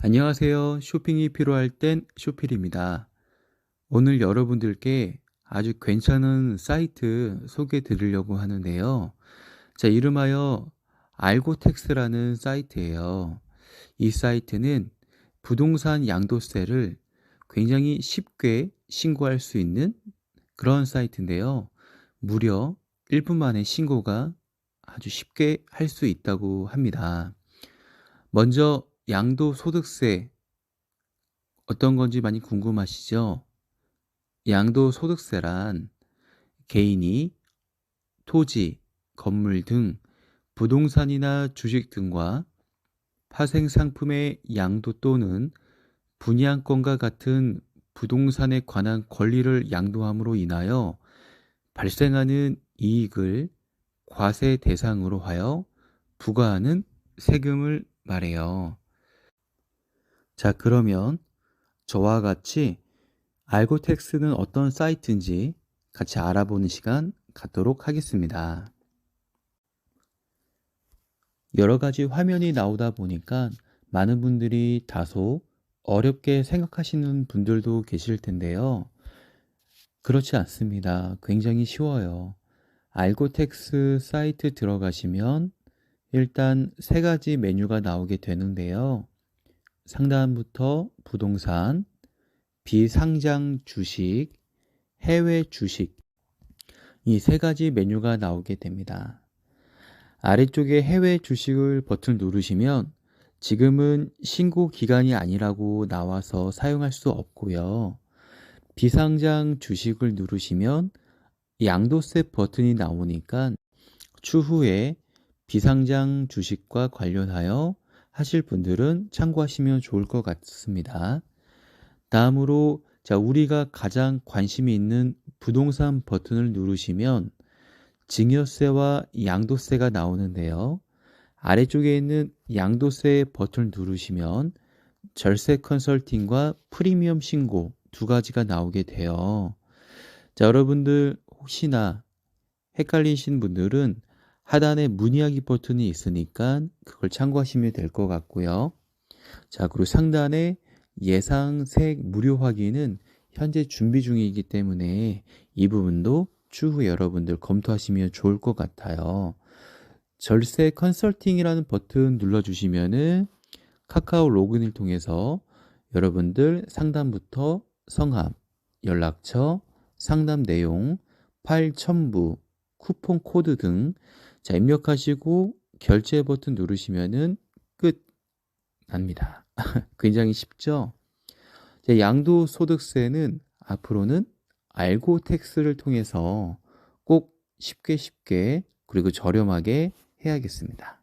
안녕하세요. 쇼핑이 필요할 땐 쇼필입니다. 오늘 여러분들께 아주 괜찮은 사이트 소개해 드리려고 하는데요. 자, 이름하여 알고텍스라는 사이트예요. 이 사이트는 부동산 양도세를 굉장히 쉽게 신고할 수 있는 그런 사이트인데요. 무려 1분 만에 신고가 아주 쉽게 할 수 있다고 합니다. 먼저 양도소득세 어떤 건지 많이 궁금하시죠? 양도소득세란 개인이 토지, 건물 등 부동산이나 주식 등과 파생상품의 양도 또는 분양권과 같은 부동산에 관한 권리를 양도함으로 인하여 발생하는 이익을 과세 대상으로 하여 부과하는 세금을 말해요. 자, 그러면 저와 같이 알고텍스는 어떤 사이트인지 같이 알아보는 시간 갖도록 하겠습니다. 여러 가지 화면이 나오다 보니까 많은 분들이 다소 어렵게 생각하시는 분들도 계실 텐데요. 그렇지 않습니다. 굉장히 쉬워요. 알고텍스 사이트 들어가시면 일단 세 가지 메뉴가 나오게 되는데요. 상단부터 부동산, 비상장 주식, 해외 주식 이 세 가지 메뉴가 나오게 됩니다. 아래쪽에 해외 주식을 버튼 누르시면 지금은 신고 기간이 아니라고 나와서 사용할 수 없고요. 비상장 주식을 누르시면 양도세 버튼이 나오니까 추후에 비상장 주식과 관련하여 하실 분들은 참고하시면 좋을 것 같습니다. 다음으로 자 우리가 가장 관심이 있는 부동산 버튼을 누르시면 증여세와 양도세가 나오는데요. 아래쪽에 있는 양도세 버튼을 누르시면 절세 컨설팅과 프리미엄 신고 두 가지가 나오게 돼요. 자, 여러분들 혹시나 헷갈리신 분들은 하단에 문의하기 버튼이 있으니까 그걸 참고하시면 될 것 같고요. 자, 그리고 상단에 예상세액 무료 확인은 현재 준비 중이기 때문에 이 부분도 추후 여러분들 검토하시면 좋을 것 같아요. 절세 컨설팅이라는 버튼 눌러주시면은 카카오 로그인을 통해서 여러분들 상담부터 성함, 연락처, 상담 내용, 파일 첨부, 쿠폰 코드 등 자, 입력하시고 결제 버튼 누르시면은 끝 납니다. 굉장히 쉽죠? 자, 양도소득세는 앞으로는 알고 텍스를 통해서 꼭 쉽게 쉽게 그리고 저렴하게 해야겠습니다.